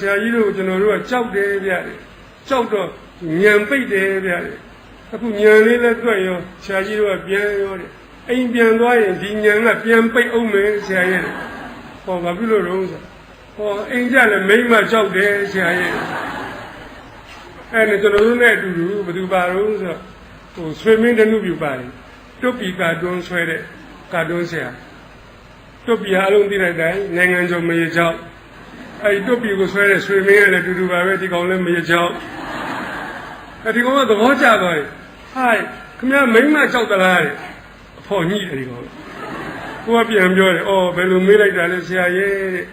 ဆရာကြီးတို့ကျွန်တော်တို့ကကြောက်တယ်ဗျကြောက်တော့ညံပိတ်တယ်ဗျအခုညံလေးလည်းတွေ့ရောဆရာကြီးတို့ကပြန်ရောတဲ့အိမ်ပြန်သွားရင်ဒီညံကပြန်ပိတ်အောင်မယ်ဆရာရဲ့ဟောဘာဖြစ်လို့လဲဆိုဟောအိမ်ကြလည်းမိမ့်မကြောက်တယ်ဆရာရဲ့အဲ့ဒါကျွန်တော်တို့နဲ့အတူတူဘယ်သူပါတော့ဆိုဟိုဆွေမင်းတနုပြပါတယ်တွတ်ပီကာတွန်းဆွဲတဲ့ကာတွန်းဆရာတွတ်ပီအလုံးသိတဲ့တိုင်းနိုင်ငံကျော်မရေကြောက် အဲ့ဒီတွတ်ပီကိုဆွဲတဲ့ဆွေမင်းကလည်းအတူတူပါပဲဒီကောင်လည်းမရေကြောက်အဲ့ဒီကောင်ကသဘောကျသွားတယ်ဟိုင်ခမရမိမ့်မကြောက်သလားတဲ့အဖို့ညှိတယ်ဒီကောင်ကိုကပြန်ပြောတယ်အော်ဘယ်လိုမေးလိုက်တာလဲဆရာရဲ့တဲ့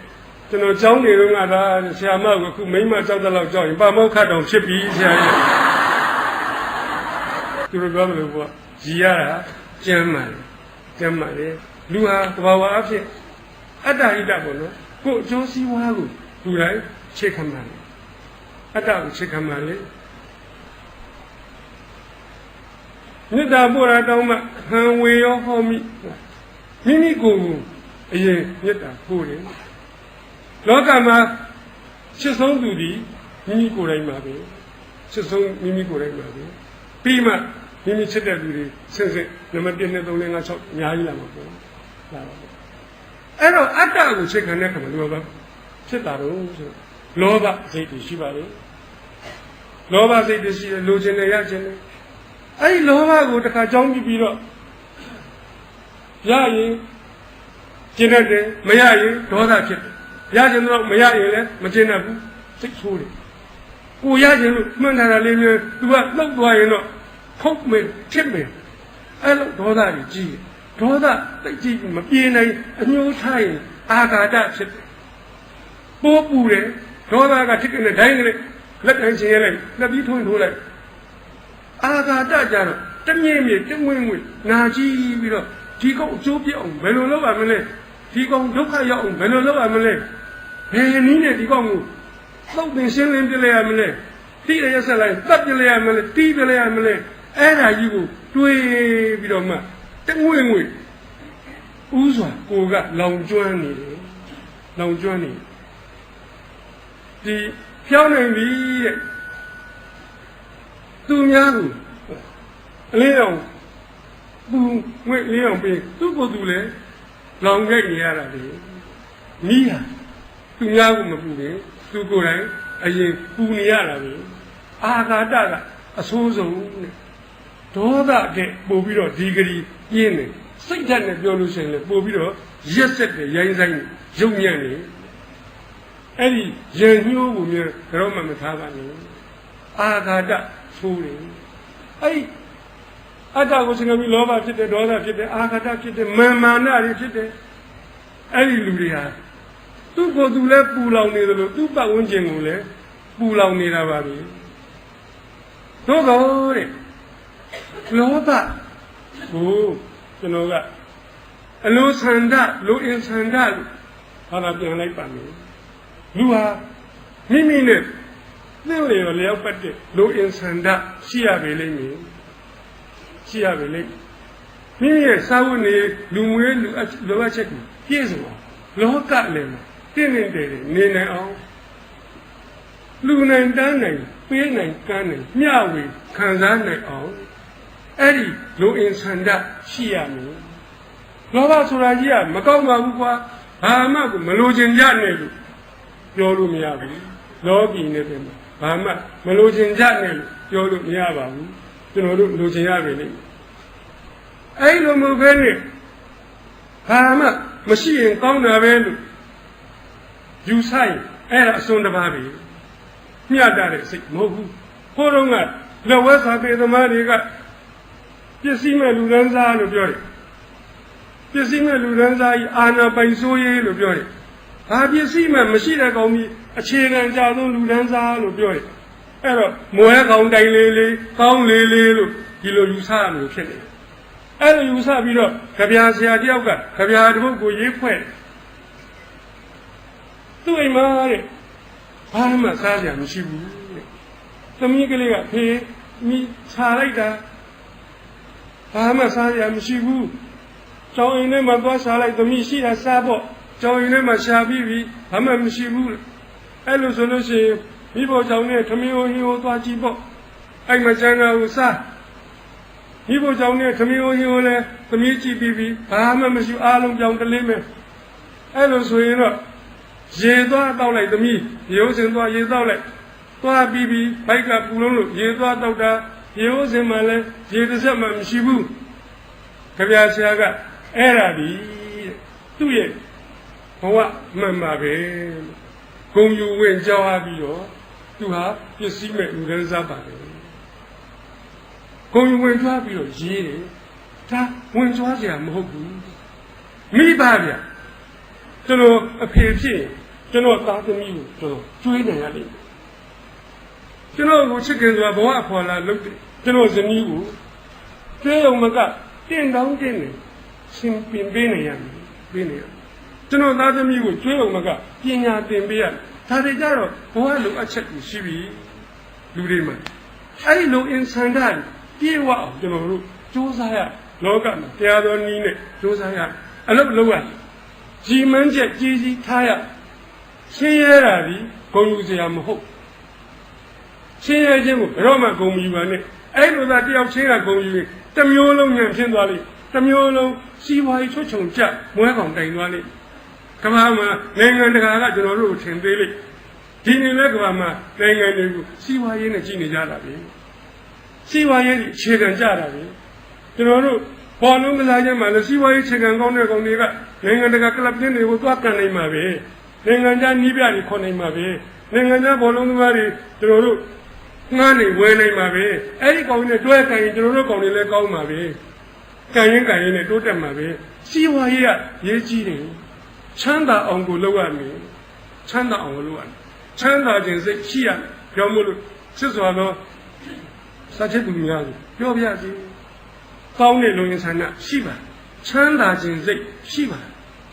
ကျွန်တော်ကြောင်းနေတော့ငါသာဆရာမကအခုမိမ့်မကြောက်တဲ့လောက်ကြောက်ရင်ပါမောက်ခတ်တောင်ဖြစ်ပြီဆရာရဲ့သူတို့ပြောတယ်လို့ကကြည်ရတာကျမ်းမှန်တယ်ကျမ်းမှန်တယ်လူဟာတဘာဝအဖြစ်အတ္တဟိတပေါ့နော် ကိုယ်အကျိုးစီးပွားကိုလူတိုင်းချက်ခံမှန်တယ်အတ္တကိုချက်ခံမှန်လေမေတ္တာပို့တာတောင်းမှဟံဝေရောဟောမိမိမိကိုယ်ကိုအရင်မေတ္တာပို့တယ်လောကမှာရှစ်ဆုံးသူဒီမိမိကိုယ်တိုင်မှာပဲရှစ်ဆုံးမိမိကိုယ်တိုင်မှာပဲပြီးမှမိမိချစ်တဲ့လူတွေဆင့်ဆင့်နံပါတ်1 2 3 4 5 6အများကြီးလာမှာပေါ့လာပါပေါ့ အဲ့တော့အတ္တကိုချက်ခံတဲ့ခါမှာလောဘဖြစ်တာတော့ဆိုလောဘစိတ်တွေရှိပါလေလောဘစိတ်တွေရှိတယ်လိုချင်တယ်ရချင်တယ်အဲ့ဒီလောဘကိုတစ်ခါကြောင်းပြီးပြီးတော့ရရင်ကျင်တတ်တယ်မရရင်ဒေါသဖြစ်တယ်ရချင်တော့မရရင်လည်းမကျင်တတ်ဘူးစိတ်ဆိုးတယ်ကိုရချင်လို့မှန်တာလေးမျိုး तू ကလှုပ်သွားရင်တော့ဖုတ်မယ်ဖြစ်မယ်အဲ့လိုဒေါသကြီးကြီးတယ် ဒေါသတိတ်ကြီးမပြေနိုင်အညှိုးထားရင်အာဃာတဖြစ်တယ်ပိုးပူတယ်ဒေါသကထိတဲ့ဒိုင်းကလေးလက်ကန်ချင်ရလိုက်လက်ပြီးထုံးထိုးလိုက်အာဃာတကြတော့တမြင့်မြင့်တဝင်းဝင်းနာကြည့်ပြီးတော့ဒီကောင်အကျိုးပြအောင်ဘယ်လိုလုပ်ရမလဲဒီကောင်ဒုက္ခရောက်အောင်ဘယ်လိုလုပ်ရမလဲဘယ်နည်းနဲ့ဒီကောင်ကိုသုတ်ပင်ရှင်းလင်းပြလိုက်ရမလဲတိရရဆက်လိုက်တတ်ပြလိုက်ရမလဲတီးပြလိုက်ရမလဲအဲ့ဒါကြီးကိုတွေးပြီးတော့မှ တငွေငွေဥစွာကိုကလောင်ကျွမ်းနေတယ်လောင်ကျွမ်းနေဒီဖြောင်းနိုင်ပြီတဲ့သူများကိုအလေးအောင်သူငွေလေးအောင်ပေးသူ့ကိုယ်သူလည်းလောင်ခဲ့နေရတာလေမိဟာသူများကိုမပူဘူးသူကိုယ်တိုင်အရင်ပူနေရတာပဲအာဃာတကအဆိုးဆုံးတဲ့ ဒေါသတဲ့ပို့ပြီးတော့ဒီဂရီပြင်းတယ်စိတ်ဓာတ်နဲ့ပြောလို့ရှိရင်လည်းပို့ပြီးတော့ရက်ဆက်တယ်ရိုင်းဆိုင်ရုပ်ညံ့နေအဲ့ဒီရန်ညှိုးကိုမြန်တော့မှမထားပါနဲ့အာဃာတဆိုးတယ်အဲ့ဒီအတ္တကိုစင်ကပြီးလောဘဖြစ်တယ်ဒေါသဖြစ်တယ်အာဃာတဖြစ်တယ်မာမာနတွေဖြစ်တယ်အဲ့ဒီလူတွေဟာသူ့ကိုယ်သူလည်းပူလောင်နေတယ်လို့သူ့ပတ်ဝန်းကျင်ကိုလည်းပူလောင်နေတာပါပဲသို့တော်တဲ့ လောဘကိုကျွန်တော်ကအလိုဆန္ဒလိုအင်ဆန္ဒလို့ဘာသာပြန်လိုက်ပါမယ်လူဟာမိမိနဲ့သင်လေရောလျောက်ပတ်တဲ့လိုအင်ဆန္ဒရှိရပေလိမ့်မယ်ရှိရပေလိမ့်မိမိရဲ့စာဝတ်နေလူမွေးလူလိုအပ်ချက်ကိုပြည့်စုံအောင်လောကလည်းမှာတင့်နေတယ်နေနိုင်အောင်လူနိုင်တန်းနိုင်ပေးနိုင်ကမ်းနိုင်မျှဝေခံစားနိုင်အောင် အဲ့ဒီလူအင်ဆန္ဒရှိရမယ်လောဘဆိုတာကြီးကမကောင်းပါဘူးကွာဘာမှကိုမလိုချင်ကြနဲ့လို့ပြောလို့မရဘူးလောကီနဲ့ပဲဘာမှမလိုချင်ကြနဲ့လို့ပြောလို့မရပါဘူးကျွန်တော်တို့လိုချင်ရပြီလေအဲ့လိုမျိုးပဲနဲ့ဘာမှမရှိရင်ကောင်းတာပဲလို့ယူဆိုင်အဲ့ဒါအစွန်းတစ်ပါးပဲမျှတတဲ့စိတ်မဟုတ်ဘူးခိုးတော့ကလက်ဝဲစာပေသမားတွေက ပစ္စည်းမဲ့လူရန်စားလို့ပြောတယ်ပစ္စည်းမဲ့လူရန်စားကြီးအာနာပိုင်ဆိုးရေးလို့ပြောတယ်ဘာပစ္စည်းမဲ့မရှိတဲ့ကောင်ကြီးအခြေခံကြဆုံးလူရန်စားလို့ပြောတယ်အဲ့တော့မွဲကောင်တိုင်လေးလေးကောင်းလေးလေးလို့ဒီလိုယူဆရမျိုးဖြစ်နေတယ်အဲ့လိုယူဆပြီးတော့ကြပြာဆရာတယောက်ကကြပြာတစ်ပုဒ်ကိုရေးဖွဲ့သူ့အိမ်မှာတဲ့ဘာမှစားကြမရှိဘူးတဲ့သမီးကလေးကဖေးမိခြာလိုက်တာ ဘာမှစားကြမရှိဘူးကျောင်းအိမ်ထဲမှာသွားစားလိုက်သမီးရှိတာစားဖို့ကျောင်းအိမ်ထဲမှာရှာပြီးပြီဘာမှမရှိဘူးအဲ့လိုဆိုလို့ရှိရင်မိဖို့ကြောင့်နဲ့သမီးဟိုဟင်းဟိုသွားကြည့်ပေါ့အဲ့မချမ်းသာဘူးစားမိဖို့ကြောင့်နဲ့သမီးဟိုဟင်းဟိုလည်းသမီးကြည့်ပြီးပြီဘာမှမရှိအားလုံးကြောင်တလေးမဲ့အဲ့လိုဆိုရင်တော့ရေသွားတောက်လိုက်သမီးရေဦးစင်သွားရေတောက်လိုက်သွားပြီးပြီဘိုက်ကပူလုံးလို့ရေသွားတောက်တာ ရေဦးစင်မှလည်းရေတစ်စက်မှမရှိဘူးခဗျာဆရာကအဲ့ဒါဒီသူ့ရဲ့ဘဝမှန်ပါပဲဂုံယူဝင်ကြောင်းပြီးတော့သူဟာပစ္စည်းမဲ့လူရန်စားပါတယ်ဂုံယူဝင်ကြွားပြီးတော့ရေးတယ်ဒါဝင်ကြွားစရာမဟုတ်ဘူးမိဘဗျကျွန်တော်အဖေဖြစ်ကျွန်တော်သားသမီးကိုကျွန်တော်ကျွေးနေရလိမ့်မယ် ကျွန်တော်ကိုချစ်ခင်စွာဘဝအဖော်လာလုပ်တယ်ကျွန်တော်ဇနီးကိုကျွေးအောင်မကတင့်တောင်းတင်းနေရှင်ပင်ပေးနေရမယ်ပေးနေရကျွန်တော်သားသမီးကိုကျွေးအောင်မကပညာသင်ပေးရဒါတွေကြတော့ဘဝလိုအပ်ချက်ကိုရှိပြီလူတွေမှာအဲ့ဒီလိုအင်ဆန်တာပြေဝအောင်ကျွန်တော်တို့စူးစမ်းရလောကမှာတရားတော်နည်းနဲ့စူးစမ်းရအလုပ်လုပ်ရကြီးမန်းချက်ကြီးကြီးထားရရှင်းရတာဒီဂုံယူစရာမဟုတ် ရှင်းရခြင်းကိုဘယ်တော့မှဂုံယူပါနဲ့အဲ့လိုသာတယောက်ချင်းကဂုံယူရင်တစ်မျိုးလုံးညံဖြစ်သွားလိမ့်တစ်မျိုးလုံးစီးပွားရေးချွတ်ချုံကြမွဲကောင်တိုင်သွားလိမ့်ကမ္ဘာမှာနိုင်ငံတကာကကျွန်တော်တို့ကိုထင်သေးလိမ့်ဒီနေ့လဲကမ္ဘာမှာနိုင်ငံတွေကိုစီးပွားရေးနဲ့ကြည့်နေကြတာပဲစီးပွားရေးကြီးအခြေခံကြတာပဲကျွန်တော်တို့ဘောလုံးကစားခြင်းမှာလည်းစီးပွားရေးအခြေခံကောင်းတဲ့ကောင်တွေကနိုင်ငံတကာကလပ်တင်းတွေကိုသွားကန်နိုင်မှာပဲနိုင်ငံခြားနီးပြတွေခေါ်နိုင်မှာပဲနိုင်ငံခြားဘောလုံးသမားတွေကျွန်တော်တို့ ငားနေဝယ်နိုင်မှာပဲအဲ့ဒီကောင်တွေနဲ့တွဲကန်ရင်ကျွန်တော်တို့ကောင်တွေလည်းကောင်းမှာပဲကန်ရင်ကန်ရင်နဲ့တိုးတက်မှာပဲစီးပွားရေးကရေးကြီးတယ်ချမ်းသာအောင်ကိုလုပ်ရမယ်ချမ်းသာအောင်ကိုလုပ်ရမယ်ချမ်းသာခြင်းစိတ်ရှိရပြောမလို့ချစ်စွာသောစာချက်သူများကိုပြောပြစီကောင်းတဲ့လုံရင်ဆန္ဒရှိပါချမ်းသာခြင်းစိတ်ရှိပါ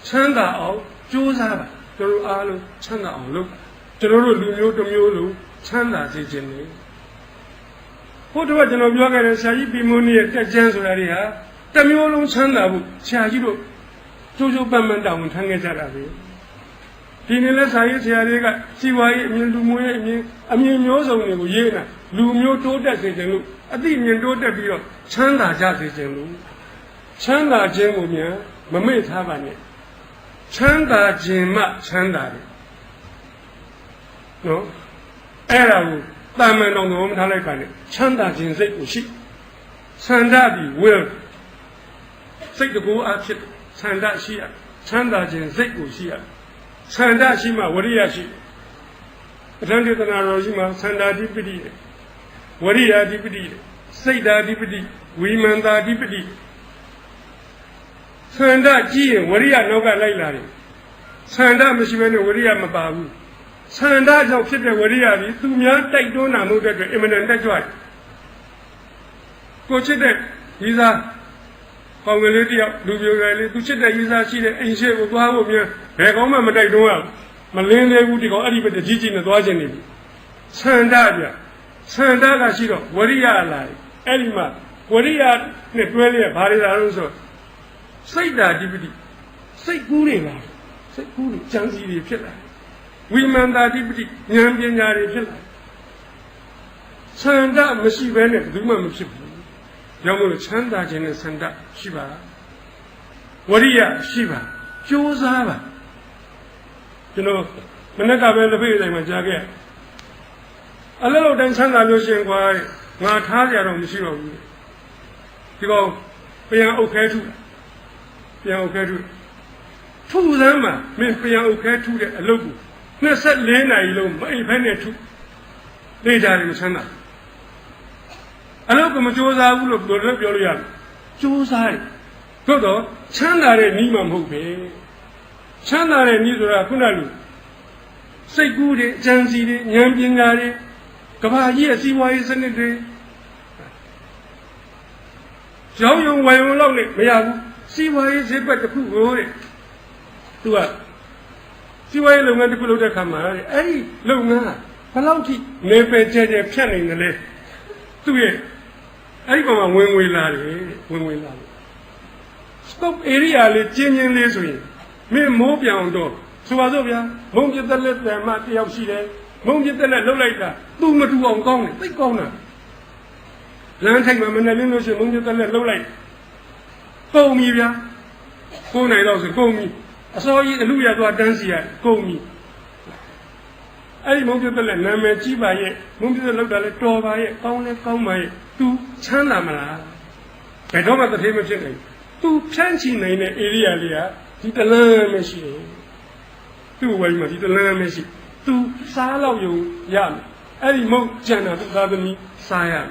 ချမ်းသာအောင်ကြိုးစားပါတို့တို့အားလုံးချမ်းသာအောင်လုပ်ကျွန်တော်တို့လူမျိုးတစ်မျိုးလုံးချမ်းသာစေခြင်း လေဘုရားကျွန်တော်ပြောခဲ့တဲ့ဆရာကြီးပြမုန်းရဲ့တက်ကြမ်းဆိုတာတွေဟာတစ်မျိုးလုံးချမ်းသာဖို့ဆရာကြီးတို့ကျိုးကျိုးပန်းပန်းတောင်းထမ်းခဲ့ကြတာပဲဒီနေ့လဲဆရာကြီးဆရာတွေကစီဝါရေးအမြင်လူမျိုးရဲ့အမြင်အမြင်မျိုးစုံတွေကိုရေးတာလူမျိုးတိုးတက်စေခြင်းလို့အသိဉာဏ်တိုးတက်ပြီးတော့ချမ်းသာကြစေခြင်းလို့ချမ်းသာခြင်းကိုမြန်မမေ့ထားပါနဲ့ချမ်းသာခြင်းမှချမ်းသာတယ်နော်အဲ့ဒါကို တာမန်တော်တော်မထားလိုက်ပါနဲ့ချမ်းသာခြင်းစိတ်ကိုရှိဆန္ဒပြီး will စိတ်တကူအဖြစ်ဆန္ဒရှိရချမ်းသာခြင်းစိတ်ကိုရှိရဆန္ဒရှိမှဝရိယရှိအထံဒေသနာတော်ရှိမှဆန္ဒဓိပတိဝရိယဓိပတိစိတ်ဓာဓိပတိဝိမန္တာဓိပတိဆန္ဒကြည့်ရင်ဝရိယနောက်ကလိုက်လာတယ်ဆန္ဒမရှိဘဲနဲ့ဝရိယမပါဘူး ဆန္ဒကြောင့်ဖြစ်တဲ့ဝရိယကြီးသူများတိုက်တွန်းတာမဟုတ်တဲ့အတွက်အင်မတန်တက်ကြွတယ်ကိုချစ်တဲ့ဒီစားကောင်းကလေးတယောက်လူပြိုကလေးသူချစ်တဲ့ရေးစားရှိတဲ့အိမ်ရှိကိုသွားဖို့မြန်ဘယ်ကောင်းမှမတိုက်တွန်းရမလင်းသေးဘူးဒီကောင်အဲ့ဒီဘက်ကြီးကြီးနဲ့သွားခြင်းနေပြီဆန္ဒပြဆန္ဒကရှိတော့ဝရိယလာတယ်အဲ့ဒီမှာဝရိယနဲ့တွဲလျက်ဘာတွေလာလို့ဆိုစိတ်ဓာတိပတိစိတ်ကူးတွေလာစိတ်ကူးတွေကြံစီတွေဖြစ်လာ ဝိမန္တာတိပတိဉာဏ်ပညာတွေဖြစ်လာဆန္ဒမရှိဘဲနဲ့ဘယ်သူမှမဖြစ်ဘူးကြောင့်မို့ချမ်းသာခြင်းနဲ့ဆန္ဒရှိပါဝရိယရှိပါကြိုးစားပါကျွန်တော်မနေ့ကပဲလက်ဖေးတိုင်းမှာကြားခဲ့အလုံးလုံးတိုင်းချမ်းသာလို့ရှင်ကွာငါထားကြတော့မရှိတော့ဘူးဒီကောင်ပြန်အုပ်ခဲထုပြန်အုပ်ခဲထုထူစမ်းမှာမင်းပြန်အုပ်ခဲထုတဲ့အလုပ်ကို 24နာရီလုံးမအိပ်ဖက်နဲ့ထုနေကြတယ်ချမ်းသာအလုပ်ကမကြိုးစားဘူးလို့ဘယ်လိုပြောလို့ရလဲကြိုးစားတယ်သို့တော့ချမ်းသာတဲ့နီးမှမဟုတ်ပဲချမ်းသာတဲ့နီးဆိုတာခုနကလူစိတ်ကူးတွေအကြံစီတွေဉာဏ်ပညာတွေကဘာကြီးရဲ့စီးပွားရေးစနစ်တွေရောင်းရုံဝယ်ရုံလောက်နဲ့မရဘူးစီးပွားရေးဈေးကွက်တစ်ခုကိုတဲ့သူက စီးပွားရေးလုပ်ငန်းတစ်ခုလုပ်တဲ့ခါမှာတဲ့အဲ့ဒီလုပ်ငန်းကဘယ်လောက်ထိနေပယ်ကျဲကျဲဖြတ်နိုင်တယ်လဲသူ့ရဲ့အဲ့ဒီကောင်ကဝင်ငွေလာတယ်ဝင်ငွေလာတယ် scope area လေးကျင်းချင်းလေးဆိုရင်မင်းမိုးပြောင်တော့ဆိုပါစို့ဗျာမုံပြသက်လက်တံမတယောက်ရှိတယ်မုံပြသက်လက်လှုပ်လိုက်တာသူမတူအောင်ကောင်းတယ်သိကောင်းတာလမ်းထိုက်မှာမနဲ့လင်းလို့ရှိရင်မုံပြသက်လက်လှုပ်လိုက်ကုန်ပြီဗျာကိုယ်နိုင်တော့ဆိုကုန်ပြီ အစောကြီးအလူရသွားတန်းစီရကုန်ပြီအဲ့ဒီမုံပြသက်လက်နာမည်ကြီးပါရဲ့မုံပြသက်လောက်တာလဲတော်ပါရဲ့ကောင်းလဲကောင်းပါရဲ့ तू ချမ်းသာမလားဘယ်တော့မှတထေးမဖြစ်နိုင် तू ဖြန့်ချီနိုင်တဲ့ area လေးကဒီတလန်းမရှိဘူးသူ့ဝိုင်းမှာဒီတလန်းမရှိ तू စားလောက်ယုံရမယ်အဲ့ဒီမုတ်ကျန်တာသူသားသမီးစားရမယ်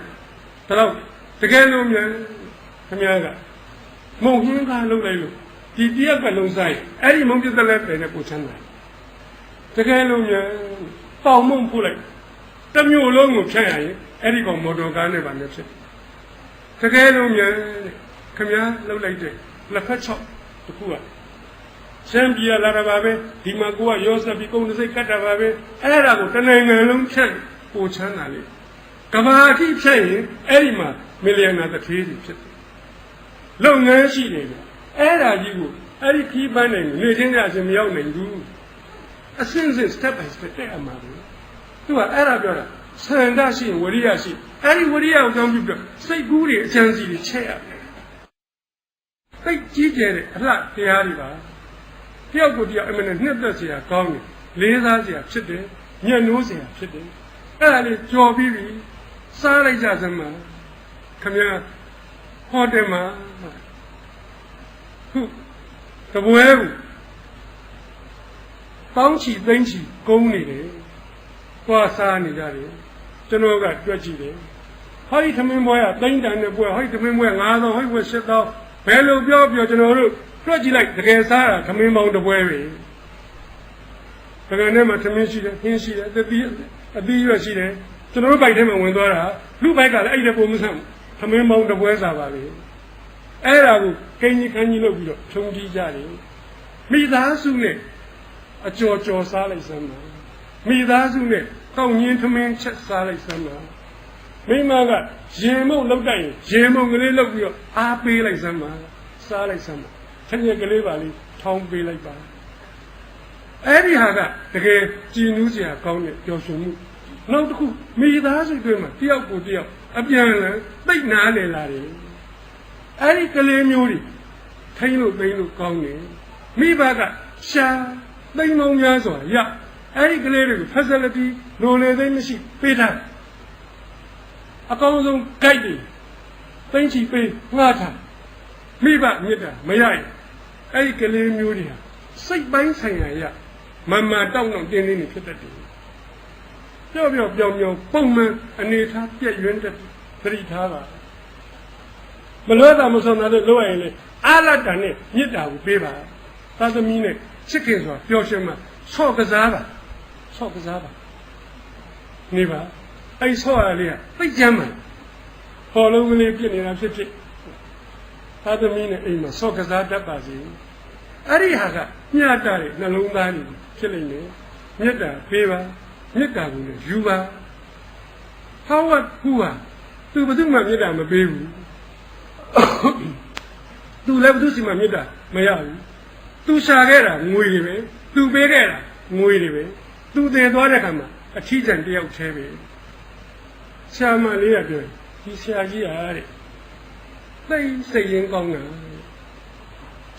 ဒါတော့တကယ်လို့မြန်ခင်ဗျားကမုံဟင်းကားလုပ်လိုက်လို့ ဒီတရက်ကလုံးစားရင်အဲ့ဒီမုံပြသက်လက်ပဲနဲ့ကိုချမ်းသာတကယ်လို့မြန်ပေါင်မုံဖုတ်လိုက်တစ်မျိုးလုံးကိုဖြန့်ရရင်အဲ့ဒီကောင်မော်တော်ကားနဲ့ပါနဲ့ဖြစ်တကယ်လို့မြန်ခင်ဗျားလှုပ်လိုက်တဲ့လက်ဖက်ချောက်တခုကရှမ်းပြည်လာတာပါပဲဒီမှာကိုကရောစပြီးကုန်းစိတ်ကတ်တာပါပဲအဲ့ဒါကိုတနိုင်ငံလုံးဖြန့်ပိုချမ်းသာလေကဘာအထိဖြန့်ရင်အဲ့ဒီမှာမီလီယံနာတစ်ထေးတွေဖြစ်တယ်လုပ်ငန်းရှိတယ် အဲ့ဒါကြီးကိုအဲ့ဒီခီးပန်းနိုင်နေချင်းကြအရှင်မရောက်နိုင်ဘူးအစင်းစင်း step by step တက်အမှာပဲသူကအဲ့ဒါပြောတာဆန္ဒရှိရင်ဝရိယရှိအဲ့ဒီဝရိယကိုကြောင်းပြုပြီးစိတ်ကူးတွေအချမ်းစီတွေချက်ရတယ်စိတ်ကြီးကျယ်တဲ့အလှတရားတွေပါတယောက်ကိုတယောက်အမှန်နဲ့နှစ်သက်စရာကောင်းတယ်လေးစားစရာဖြစ်တယ်ညှဉ်းနှိုးစရာဖြစ်တယ်အဲ့ဒါလေးကြော်ပြီးပြီစားလိုက်ကြစမ်းမှာခမရဟောတယ်မှာဟု တ်တပွဲဘူးတောင်းချီသိမ့်ချီကုန်းနေတယ်သွားစားနေကြတယ်ကျွန်တော်ကတွက်ကြည့်တယ်ဟောဒီသမင်းပွဲကသိမ့်တန်တဲ့ပွဲဟောဒီသမင်းပွဲ9000ဟောဒီပွဲ7000ဘယ်လိုပြောပြောကျွန်တော်တို့တွက်ကြည့်လိုက်တကယ်စားတာသမင်းပေါင်းတစ်ပွဲပဲတကယ်နဲ့မှသမင်းရှိတယ်ဟင်းရှိတယ်အသီးအသီးရွက်ရှိတယ်ကျွန်တော်တို့ဘိုက်ထဲမှာဝင်သွားတာလူဘိုက်ကလည်းအဲ့ဒီပုံမဆန့်သမင်းပေါင်းတစ်ပွဲစားပါလေ အဲ့ဒါကိုကိန်းကြီးခန်းကြီးလုပ်ပြီးတော့ထုံကြည့်ကြတယ်မိသားစုနဲ့အကျော်ကျော်စားလိုက်စမ်းပါမိသားစုနဲ့ကောက်ညင်းထမင်းချက်စားလိုက်စမ်းပါမိမကရင်မုံလောက်တိုက်ရင်ရင်မုံကလေးလောက်ပြီးတော့အားပေးလိုက်စမ်းပါစားလိုက်စမ်းပါချက်ရက်ကလေးပါလေးထောင်းပေးလိုက်ပါအဲ့ဒီဟာကတကယ်ကြည်နူးစရာကောင်းတဲ့ပျော်ရွှင်မှုနောက်တစ်ခုမိသားစုတွေမှာတယောက်ကိုတယောက်အပြန်လည်သိနာလေလာတယ် အဲ့ဒီကလေးမျိုးတွေထိန်းလို့သိန်းလို့ကောင်းတယ်မိဘကရှာသိန်းလုံးများစွာရအဲ့ဒီကလေးတွေကို facility လိုလေသိမရှိပေးထားအကောင်းဆုံး guide တွေသိန်းချီပေးငှားထားမိဘမြစ်တာမရရင်အဲ့ဒီကလေးမျိုးတွေဟာစိတ်ပိုင်းဆိုင်ရာရမမတောက်တော့တင်းတင်းနေဖြစ်တတ်တယ်ပြောပြောပြောင်ပြောင်ပုံမှန်အနေထားပြည့်ရွံ့တဲ့သတိထားပါ မလွဲတာမဆုံးတာလို့လုပ်ရရင်လေအာလတ္တနဲ့မြစ်တာကိုပေးပါသာသမီနဲ့ချစ်ခင်စွာပျော်ရွှင်မှဆော့ကစားပါဆော့ကစားပါနေပါအဲ့ဆော့ရလေးကသိကြမ်းမှန်ဟောလုံးကလေးပြစ်နေတာဖြစ်ဖြစ်သာသမီနဲ့အိမ်မှာဆော့ကစားတတ်ပါစေအဲ့ဒီဟာကမျှတတဲ့နှလုံးသားကြီးဖြစ်နေတယ်မေတ္တာပေးပါမေတ္တာကိုလည်းယူပါဟောဝတ်ကူဟာသူဘယ်သူမှမေတ္တာမပေးဘူး သူလည်းဘယ်သူစီမှမေတ္တာမရဘူးသူရှာခဲ့တာငွေတွေပဲသူပေးခဲ့တာငွေတွေပဲသူတည်သွားတဲ့ခါမှာအထီးကျန်တယောက်သေးပဲဆရာမလေးကပြောဒီဆရာကြီးဟာတဲ့သိစိတ်ရင်းကောင်းတာ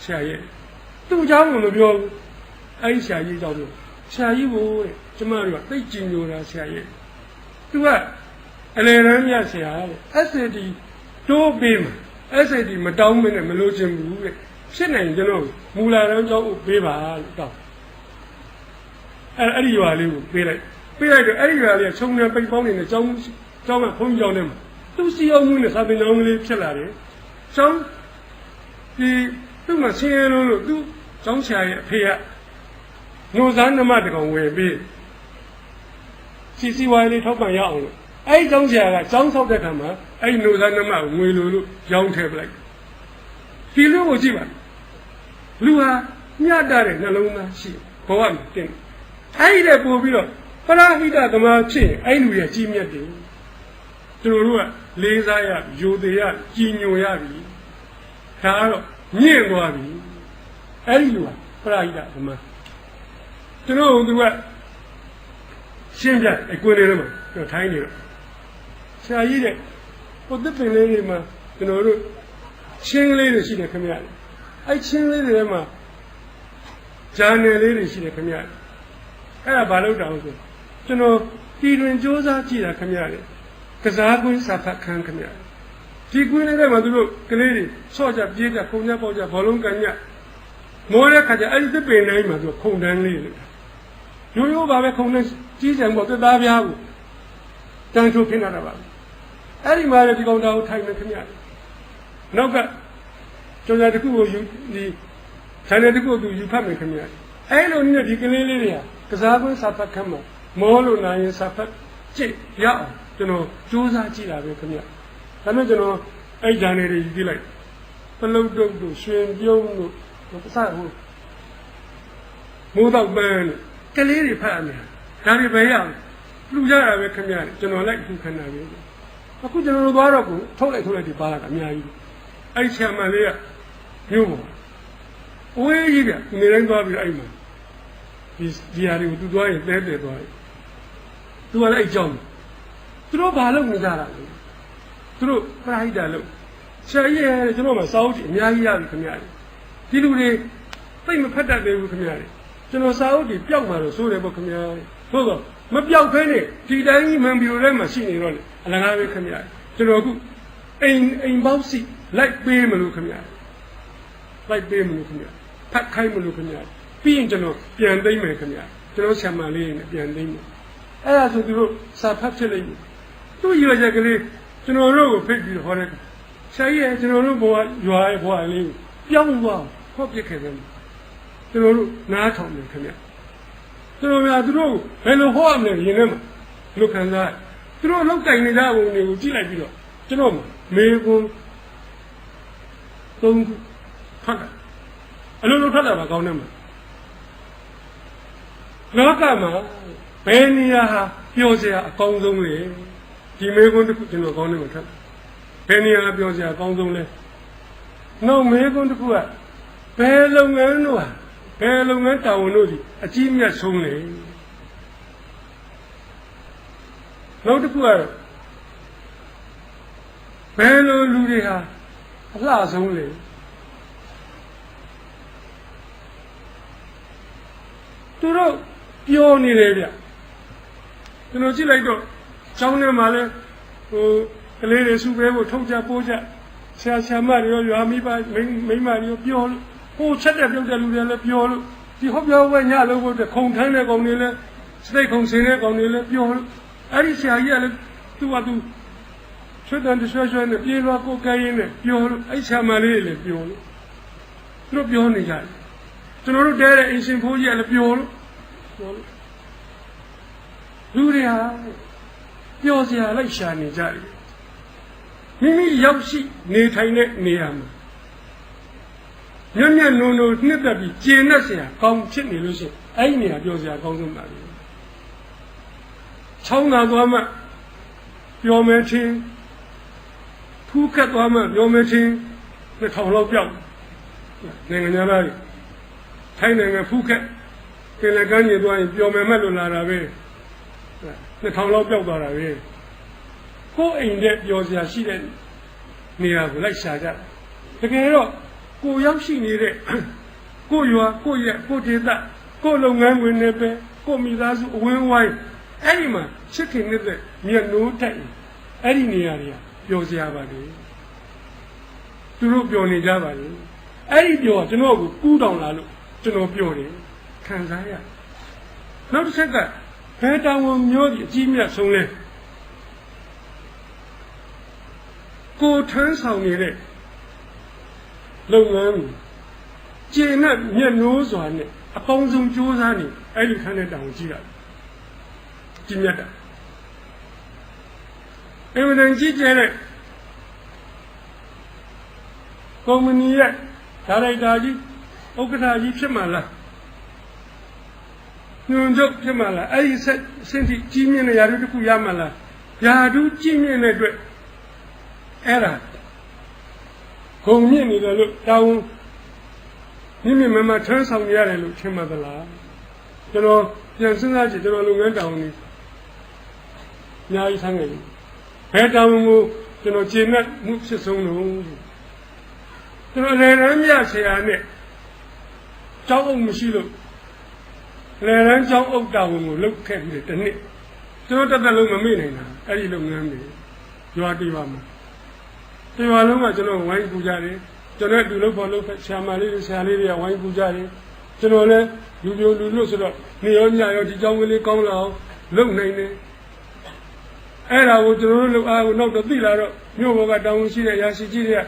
ဆရာရဲ့သူ့เจ้าကမပြောဘူးအဲ့ဒီဆရာကြီးเจ้าပြောဆရာကြီးဘို့တဲ့ကျမတို့ကသိကြည်ညိုတာဆရာရဲ့သူကအလေရမ်းမြဆရာတဲ့ SAD တိုးပေးမှာ SAD မတောင်းမနဲ့မလို့ချင်ဘူးတဲ့ဖြစ်နိုင်ကျွန်တော်မူလာတန်းကျောင်းကိုပေးပါလို့တောင်းအဲ့အဲ့ဒီရွာလေးကိုပေးလိုက်ပေးလိုက်တော့အဲ့ဒီရွာလေးကခြုံနေပိတ်ပေါင်းနေတဲ့ကျောင်းကျောင်းကဘုန်းကြီးကျောင်းထဲမှာသူစီအောင်မှုနဲ့စာပင်ကျောင်းကလေးဖြစ်လာတယ်ကျောင်းဒီသူ့မှာဆင်းရဲလို့လို့သူကျောင်းဆရာရဲ့အဖေကနှုတ်စားနမတကောင်ဝင်ပြီးစီစီဝိုင်းလေးထောက်ပံ့ရအောင်လို့အဲ့ဒီကျောင်းဆရာကကျောင်းဆောက်တဲ့ခါမှာ အဲ့ဒီနှုတ်စားနမကိုငွေလိုလို့ရောင်းထည့်ပလိုက်ဒီလိုကိုကြည့်ပါလူဟာမြတ်တဲ့နှလုံးသားရှိဘဝမှာတင်အဲ့ဒီတဲ့ပို့ပြီးတော့ပရဟိတသမားဖြစ်ရင်အဲ့လူရဲ့ကြီးမြတ်တယ်သူတို့ကလေးစားရယူသေးရကြည်ညိုရပြီဒါကတော့မြင့်သွားပြီအဲ့ဒီလူဟာပရဟိတသမားကျွန်တော်တို့ကရှင်းပြအကွင်းလေးထဲမှာကျွန်တော်ထိုင်းနေတော့ဆရာကြီးတဲ့ ဟိုတစ်ပင်လေးတွေမှာကျွန်တော်တို့ချင်းလေးတွေရှိတယ်ခင်ဗျာအဲ့ချင်းလေးတွေထဲမှာဂျာနယ်လေးတွေရှိတယ်ခင်ဗျာအဲ့ဒါဘာလို့တောင်းဆိုကျွန်တော်ပြည်တွင်စ조사ကြည့်တာခင်ဗျာလေကစားကွင်းစာဖတ်ခန်းခင်ဗျာဒီကွင်းလေးထဲမှာသူတို့ကလေးတွေဆော့ကြပြေးကြခုံကြပေါက်ကြဘောလုံးကန်ကြမောတဲ့ခါကျအဲ့ဒီတစ်ပင်တိုင်းမှာသူခုံတန်းလေးလေရိုးရိုးပါပဲခုံတန်းကြီးကြံပေါ့တက်သားပြားကိုတန်းထုတ်ခင်းလာတာပါ အဲ့ဒီမှာလည်းဒီကောင်တော်ကိုထိုင်နေခင်ဗျာနောက်ကကျော်ကြတစ်ခုကိုယူဒီခြံတဲ့တစ်ခုကိုသူယူဖတ်မယ်ခင်ဗျာအဲ့လိုနည်းနဲ့ဒီကလေးလေးတွေကကစားကွင်းစာဖတ်ခန်းမှာမောလို့နိုင်ရင်စာဖတ်ကြည့်ရအောင်ကျွန်တော်စူးစမ်းကြည့်တာပဲခင်ဗျာဒါနဲ့ကျွန်တော်အဲ့ဂျာနယ်တွေယူကြည့်လိုက်ပလုတ်တုတ်တို့ရှင်ပြုံးတို့ပစဟုတ်မိုးတော့ပန်းတို့ကလေးတွေဖတ်ရမယ်ဒါတွေပဲရအောင်လူကြတာပဲခင်ဗျာကျွန်တော်လိုက်ခုခဏပဲ အခုကျွန်တော်တို့သွားတော့ကိုထုတ်လိုက်ထုတ်လိုက်ဒီပါလာတာအများကြီးအဲ့ဆံမလေးကမြို့ပေါ်အဝေးကြီးကနေတိုင်းသွားပြီးအဲ့မှာဒီဒီဟာတွေကိုသူသွားရင်တဲတဲသွားတယ်သူကလည်းအဲ့ကြောင်းသူတို့ဘာလုပ်နေကြတာလဲသူတို့ပရာဟိတလုပ်ဆရာကြီးရဲ့ကျွန်တော်မှစာအုပ်ကြီးအများကြီးရပြီခင်ဗျာဒီလူတွေသိမဖတ်တတ်သေးဘူးခင်ဗျာကျွန်တော်စာအုပ်ကြီးပျောက်มาတော့စိုးတယ်ပေါ့ခင်ဗျာသို့တော့မပျောက်ဖဲနဲ့ဒီတိုင်းကြီးမန်ဘီရိုထဲမှာရှိနေတော့လေ အလကားပဲခင်ဗျာကျွန်တော်အခုအိမ်အိမ်ပေါက်စီလိုက်ပေးမလို့ခင်ဗျာလိုက်ပေးမလို့ခင်ဗျာဖတ်ခိုင်းမလို့ခင်ဗျာပြီးရင်ကျွန်တော်ပြန်သိမ့်မယ်ခင်ဗျာကျွန်တော်ဆံမလေးနဲ့ပြန်သိမ့်မယ်အဲ့ဒါဆိုသူတို့စာဖတ်ဖြစ်လိမ့်မယ်သူ့ရွယ်ချက်ကလေးကျွန်တော်တို့ကိုဖိတ်ပြီးဟောတဲ့ဆရာကြီးကျွန်တော်တို့ဘဝရွာရဲ့ဘဝလေးကိုပြောင်းသွားဟောပြခဲ့တယ်ကျွန်တော်တို့နားထောင်တယ်ခင်ဗျာကျွန်တော်များသူတို့ဘယ်လိုဟောရမလဲရင်ထဲမှာလူခံစား သူတို့လောက်ကင်နေကြပုံတွေကိုကြည့်လိုက်ပြီးတော့ကျွန်တော်မေကွန်းသုံးခုဖတ်တာအလိုလိုဖတ်တာပါကောင်းတယ်မှာလောကမှာဘယ်နေရာဟာပြောစရာအကောင်းဆုံးလဲဒီမေကွန်းတစ်ခုကျွန်တော်ကောင်းတယ်မှာထပ်ဘယ်နေရာပြောစရာအကောင်းဆုံးလဲနောက်မေကွန်းတစ်ခုကဘယ်လုပ်ငန်းတို့ဟာဘယ်လုပ်ငန်းတာဝန်တို့ဒီအကြီးမြတ်ဆုံးလဲ နောက်တစ်ခုကတော့ဘယ်လိုလူတွေဟာအလှဆုံးလဲသူတို့ပြောနေတယ်ဗျကျွန်တော်ကြည့်လိုက်တော့ကျောင်းထဲမှာလဲဟိုကလေးတွေစုပဲဖို့ထုတ်ကြပိုးကြဆရာဆရာမတွေရောရွာမိဘမိမတွေရောပြောလို့ဟိုချက်တဲ့ပြုတ်တဲ့လူတွေလည်းပြောလို့ဒီဟောပြောဝဲညလို့ဖို့ခုံထမ်းတဲ့ကောင်တွေလည်းစတိတ်ခုံစင်းတဲ့ကောင်တွေလည်းပြောလို့ အဲ့ဒီဆရာကြီးကလည်းသူ့ဟာသူဆွတ်တန်တဆွဲဆွဲနဲ့ပြေးသွားကိုကဲရင်းနဲ့ပြောလို့အဲ့ဆရာမလေးလည်းပြောလို့သူတို့ပြောနေကြတယ်ကျွန်တော်တို့တဲတဲ့အင်ရှင်ဖိုးကြီးကလည်းပြောလို့ပြောလို့လူတွေဟာပြောစရာလိုက်ရှာနေကြတယ်မိမိရောက်ရှိနေထိုင်တဲ့နေရာမှာညံ့ညံ့နုံနုံနှစ်သက်ပြီးကျင်နဲ့စရာကောင်းဖြစ်နေလို့ရှိရင်အဲ့ဒီနေရာပြောစရာကောင်းဆုံးပါလေ ချောင်းသာသွားမှပြောမယ်ချင်းဖူးခတ်သွားမှပြောမယ်ချင်းနှစ်ထောင်လောက်ပြောက်နိုင်ငံသားတွေထိုင်းနိုင်ငံဖူးခတ်ကင်လကန်းကြီးသွားရင်ပြောမယ်မှလို့လာတာပဲနှစ်ထောင်လောက်ပြောက်သွားတာပဲကိုယ်အိမ်တဲ့ပြောစရာရှိတဲ့နေရာကိုလိုက်ရှာကြတကယ်တော့ကိုရောက်ရှိနေတဲ့ကိုရွာကိုရဲ့ကိုဒေသကိုလုပ်ငန်းဝင်နေပဲကိုမိသားစုအဝင်းဝိုင်း အဲ့ဒီမှာချစ်ခင်နေတဲ့မြတ်နိုးတိုက်အဲ့ဒီနေရာတွေကပျော်စရာပါလေသူတို့ပျော်နေကြပါလေအဲ့ဒီပျော်ကျွန်တော်ကိုကူးတောင်လာလို့ကျွန်တော်ပျော်တယ်ခံစားရနောက်တစ်ချက်ကဘယ်တောင်ဝန်မျိုးကြီးအကြီးမြတ်ဆုံးလဲကိုထမ်းဆောင်နေတဲ့လုပ်ငန်းကျင့်နဲ့မျက်နှိုးစွာနဲ့အပေါင်းဆုံးကြိုးစားနေအဲ့ဒီခန်းတဲ့တောင်ကြည့် ရကြည်မြတ်တာအမှန်တန်ကြည့်ကြတဲ့ကုမ္ပဏီရဲ့ဒါရိုက်တာကြီးဥက္ကဋ္ဌကြီးဖြစ်မှလားညွန်ချုပ်ဖြစ်မှလားအဲ့ဒီဆက်စင်တိကြီးမြင့်တဲ့ယာတုတစ်ခုရမှလားယာတုကြီးမြင့်တဲ့အတွက်အဲ့ဒါဂုံမြင့်နေတယ်လို့တောင်းမိမိမမထမ်းဆောင်ရတယ်လို့ထင်မှသလားကျွန်တော်ပြန်စဉ်းစားကြည့်ကျွန်တော်လုပ်ငန်းတောင်းနေ အများကြီးဆန်းခဲ့ပြီဘယ်တောင်းကိုကျွန်တော်ကျေနပ်မှုဖြစ်ဆုံးလို့ကျွန်တော်လည်းရမ်းမြဆရာနဲ့ကြောက်အောင်မရှိလို့လည်းရမ်းကြောက်အုပ်တောင်းကိုလုတ်ခဲ့ပြီးတယ်တစ်နှစ်ကျွန်တော်တစ်သက်လုံးမမေ့နိုင်တာအဲ့ဒီလုပ်ငန်းတွေရွာတီပါမှာဒီမှာလုံးကကျွန်တော်ဝိုင်းပူကြတယ်ကျွန်တော်တူလို့ဖို့လို့ဆရာမလေးတွေဆရာလေးတွေကဝိုင်းပူကြတယ်ကျွန်တော်လည်းလူပြိုလူလို့ဆိုတော့နေရောညရောဒီကြောင်းကလေးကောင်းလာအောင်လုပ်နိုင်တယ် အဲ့ဒါကိုကျွန်တော်တို့လုပ်အားကိုနောက်တော့သိလာတော့မြို့ဘောကတောင်းရှိတဲ့ရာရှိကြီးတွေက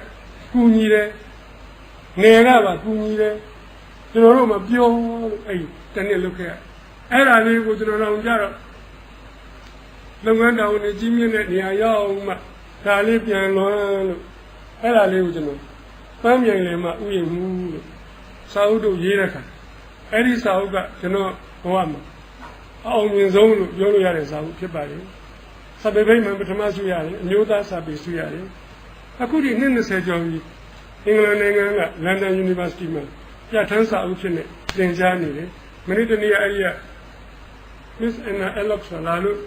ကူညီတယ်နေရပါကူညီတယ်ကျွန်တော်တို့မပြောလို့အဲ့တနေ့လုပ်ခဲ့အဲ့ဒါလေးကိုကျွန်တော်တို့ကြတော့လုပ်ငန်းတောင်းနေကြီးမြင့်တဲ့နေရာရောက်မှဒါလေးပြန်လွမ်းလို့အဲ့ဒါလေးကိုကျွန်တော်ပန်းမြိုင်လည်းမှဥယျာဉ်မှုလို့စာအုပ်တို့ရေးတဲ့ခါအဲ့ဒီစာအုပ်ကကျွန်တော်ဘဝမှာအောင်မြင်ဆုံးလို့ပြောလို့ရတဲ့စာအုပ်ဖြစ်ပါတယ် စာပေပိတ်မှပထမဆုရတယ်အမျိုးသားစာပေဆုရတယ်အခုဒီနှစ်20ကျော်ပြီအင်္ဂလန်နိုင်ငံကလန်ဒန် University မှာပြဋ္ဌာန်းစာအုပ်ဖြစ်နေသင်ကြားနေတယ်မိနစ်တနည်းအဲ့ဒီက Miss Anna Alex လာလို့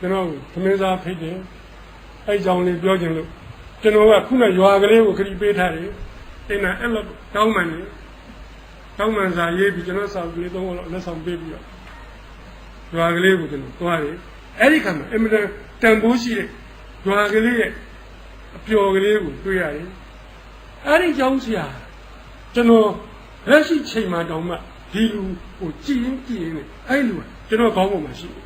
ကျွန်တော်သမင်းစားဖိတ်တယ်အဲ့ကြောင့်လေးပြောခြင်းလို့ကျွန်တော်ကခုနရွာကလေးကိုခရီးပေးထားတယ်အဲ့နာအဲ့လောက်တောင်းမှန်နေတောင်းမှန်စာရေးပြီးကျွန်တော်စာကလေးသုံးလို့လက်ဆောင်ပေးပြီးတော့ရွာကလေးကိုကျွန်တော်သွားတယ် အဲ့ဒီခါမှာအင်မတန်တန်ဖိုးရှိတဲ့ရွာကလေးရဲ့အပျော်ကလေးကိုတွေ့ရတယ်အဲ့ဒီကြောင့်ဆရာကျွန်တော်လက်ရှိချိန်မှာတောင်မှဒီလူကိုကြည်ရင်ကြည်ရင်အဲ့လူကကျွန်တော်ခေါင်းပေါ်မှာရှိတယ်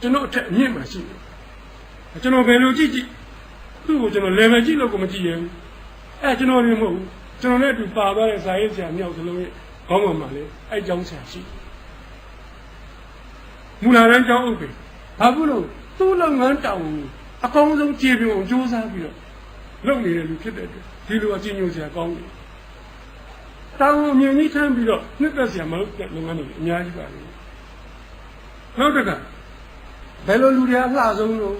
ကျွန်တော်အထက်အမြင့်မှာရှိတယ်ကျွန်တော်ဘယ်လိုကြည့်ကြည့်သူ့ကိုကျွန်တော် level ကြည့်လို့ကိုမကြည့်ရဘူးအဲကျွန်တော်လည်းမဟုတ်ဘူးကျွန်တော်လည်းအတူပါသွားတဲ့ဇာရေးဆရာမြောက်စလုံးရဲ့ခေါင်းပေါ်မှာလေအဲကြောင်းဆရာရှိမူလာရန်ကြောင်းအုပ်ပဲ ဘာဖြစ်လို့သူ့လုပ်ငန်းတောင်းအကောင်းဆုံးကြည်ပြုံအောင်စူးစမ်းပြီးတော့လုပ်နေတဲ့လူဖြစ်တဲ့အတွက်ဒီလိုအချင်းညို့ဆရာကောင်းတယ်တောင်းအမြင်ကြီးထမ်းပြီးတော့နှစ်သက်ဆရာမလုပ်တဲ့လုပ်ငန်းတွေအများကြီးပါလေနောက်တစ်ခါဘယ်လိုလူတွေအလှဆုံးလို့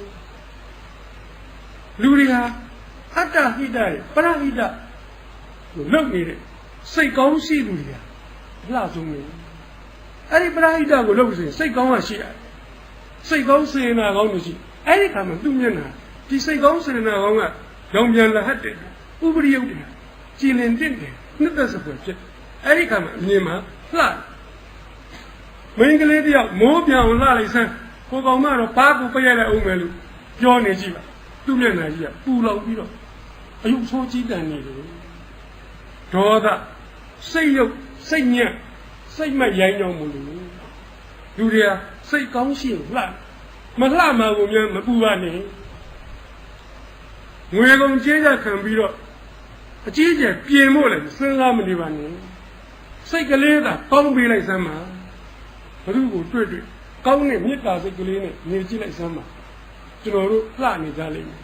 လူတွေဟာအတ္တဟိတရဲ့ပရဟိတကိုလုပ်နေတဲ့စိတ်ကောင်းရှိလူတွေဟာအလှဆုံးနေအဲ့ဒီပရဟိတကိုလုပ်လို့စိတ်ကောင်းမှရှိရတယ် စိတ်ကောင်းစေနာကောင်းလို့ရှိအဲ့ဒီခါမှာသူ့မျက်နှာဒီစိတ်ကောင်းစေနာကောင်းကရောင်ပြန်လာဟတ်တယ်ဥပရိယုတ်တယ်ကြည်လင်တင့်တယ်နှစ်သက်စပွဲဖြစ်အဲ့ဒီခါမှာအမြင်မှာလှမင်းကလေးတယောက်မိုးပြောင်လှလိုက်စမ်းကိုကောင်မတော့ဘာကိုပြည့်ရတဲ့အောင်မယ်လို့ပြောနေကြည့်ပါသူ့မျက်နှာကြီးကပူလောင်ပြီးတော့အယုဆိုးကြီးတန်နေတယ်ဒေါသစိတ်ရုပ်စိတ်ညက်စိတ်မရိုင်းကြောင်းမလို့လူတွေက စိတ်ကောင်းရှိလှမလှမှကိုများမပူပါနဲ့ငွေကုန်ကြေးကြခံပြီးတော့အကြီးကျယ်ပြင်ဖို့လည်းစဉ်းစားမနေပါနဲ့စိတ်ကလေးသာကောင်းပေးလိုက်စမ်းပါဘုရုကိုတွေ့တွေ့ကောင်းတဲ့မေတ္တာစိတ်ကလေးနဲ့နေကြည့်လိုက်စမ်းပါကျွန်တော်တို့လှနေကြလိမ့်မယ်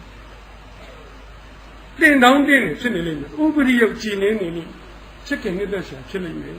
တင်တောင်းတင်နေဖြစ်နေလိမ့်မယ်ဥပရိယုတ်ကြည်နေနေလိမ့်ချစ်ခင်နှစ်သက်ရှာဖြစ်လိမ့်မယ်